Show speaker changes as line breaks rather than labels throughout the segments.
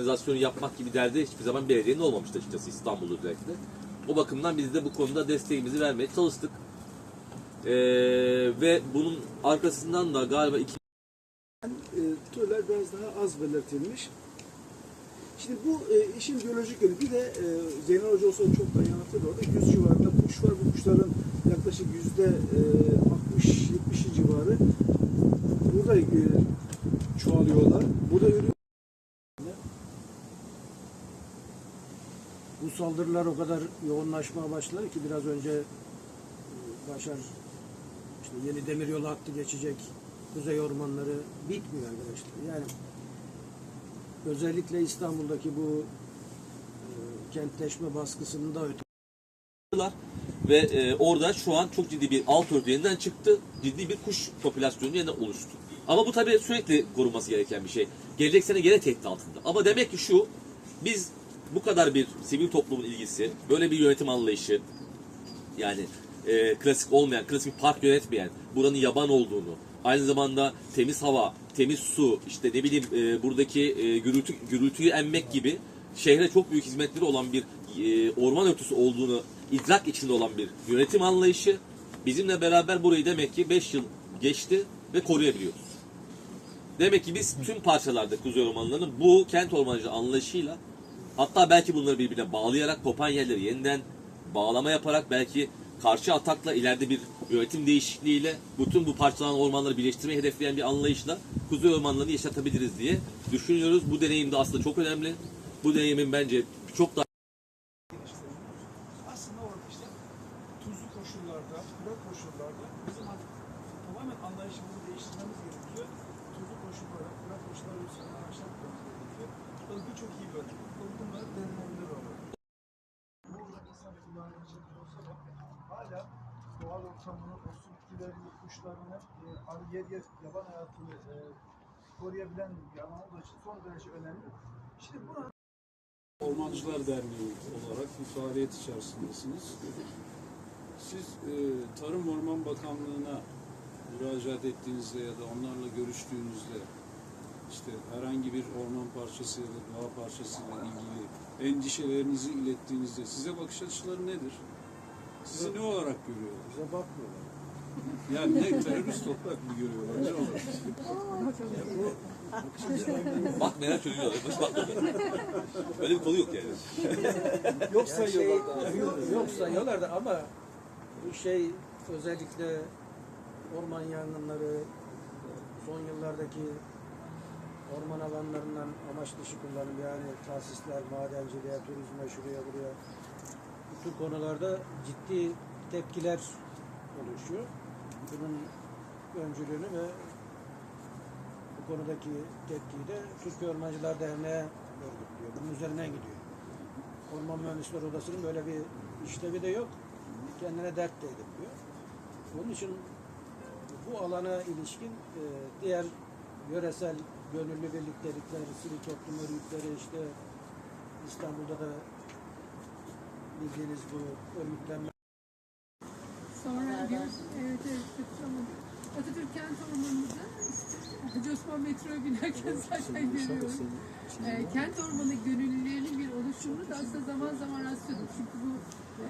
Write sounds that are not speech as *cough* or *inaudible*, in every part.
kanalizasyonu yapmak gibi derdi hiçbir zaman belediyenin olmamıştı açıkçası İstanbul'da özellikle. O bakımdan biz de bu konuda desteğimizi vermeye çalıştık. Ee, ve bunun arkasından da galiba iki
e, türler biraz daha az belirtilmiş. Şimdi bu e, işin biyolojik yönü. Bir de e, Zeynel Hoca olsa çok da yanıtır orada. 100 civarında kuş var. Bu kuşların yaklaşık yüzde e, 60-70 civarı burada e, çoğalıyorlar. Burada ürün
Bu saldırılar o kadar yoğunlaşmaya başladı ki biraz önce e, Başar işte yeni demiryolu hattı geçecek kuzey ormanları bitmiyor arkadaşlar. Yani özellikle İstanbul'daki bu e, kentleşme baskısının da
yaptılar. Ve e, orada şu an çok ciddi bir alt örtü yeniden çıktı. Ciddi bir kuş popülasyonu yeniden oluştu. Ama bu tabii sürekli korunması gereken bir şey. Gelecek sene gene tehdit altında. Ama demek ki şu, biz bu kadar bir sivil toplumun ilgisi, böyle bir yönetim anlayışı, yani e, klasik olmayan, klasik park yönetmeyen, buranın yaban olduğunu, aynı zamanda temiz hava, temiz su, işte ne bileyim e, buradaki e, gürültü, gürültüyü emmek gibi şehre çok büyük hizmetleri olan bir e, orman örtüsü olduğunu idrak içinde olan bir yönetim anlayışı bizimle beraber burayı demek ki 5 yıl geçti ve koruyabiliyoruz. Demek ki biz tüm parçalarda kuzey ormanlarının bu kent ormancılığı anlayışıyla hatta belki bunları birbirine bağlayarak kopan yerleri yeniden bağlama yaparak belki karşı atakla ileride bir yönetim değişikliğiyle bütün bu parçalanan ormanları birleştirmeyi hedefleyen bir anlayışla kuzey ormanlarını yaşatabiliriz diye düşünüyoruz. Bu deneyim de aslında çok önemli. Bu deneyimin bence çok daha
aslında orada işte tuzlu koşullarda, kurak koşullarda bizim artık tamamen anlayışımızı değiştirmemiz gerekiyor. Tuzlu koşullara, kurak koşullara üstüne araçlar koymamız gerekiyor. Tabii birçok iyi böyle. Bunları denenebilir olur. Burada insan kullanımı için olsa da hala doğal ortamını, o su bitkilerini, kuşlarını, e, yer yer yaban hayatını e, koruyabilen bir alan olduğu için son derece önemli. Şimdi buna
Ormancılar Derneği olarak bir faaliyet içerisindesiniz. Siz e, Tarım Orman Bakanlığı'na müracaat ettiğinizde ya da onlarla görüştüğünüzde işte herhangi bir orman parçası ya da doğa parçasıyla ilgili endişelerinizi ilettiğinizde size bakış açıları nedir? Sizi ne olarak görüyorlar?
bize bakmıyorlar.
Yani ne terörist olarak mı görüyorlar? Ne olarak?
bak neler söylüyorlar. Hiç bakmıyorlar. Öyle bir konu yok yani.
yok
Yani şey, yok, yok sayıyorlar da ama bu şey özellikle orman yangınları son yıllardaki orman alanlarından amaç dışı kullanım yani tesisler, madenciliğe, turizme, şuraya buraya bu konularda ciddi tepkiler oluşuyor. Bunun öncülüğünü ve bu konudaki tepkiyi de Türkiye Ormancılar Derneği örgütlüyor. Bunun üzerinden gidiyor. Orman Mühendisleri Odası'nın böyle bir işlevi de yok. Kendine dert de edinmiyor. Onun için bu alana ilişkin e, diğer yöresel gönüllü birliktelikler, sivil toplum örgütleri işte İstanbul'da da bildiğiniz bu örgütlenme
Sonra bir, evet evet tutamadım. Atatürk kent ormanında işte *laughs* Hacı Osman metroya binerken zaten görüyoruz. Ee, kent ormanı gönüllülerinin bir oluşumunu da aslında zaman zaman rastlıyorduk. Çünkü bu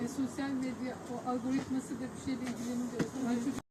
e, sosyal medya o algoritması da bir şeyle ilgilenince o zaman çocuk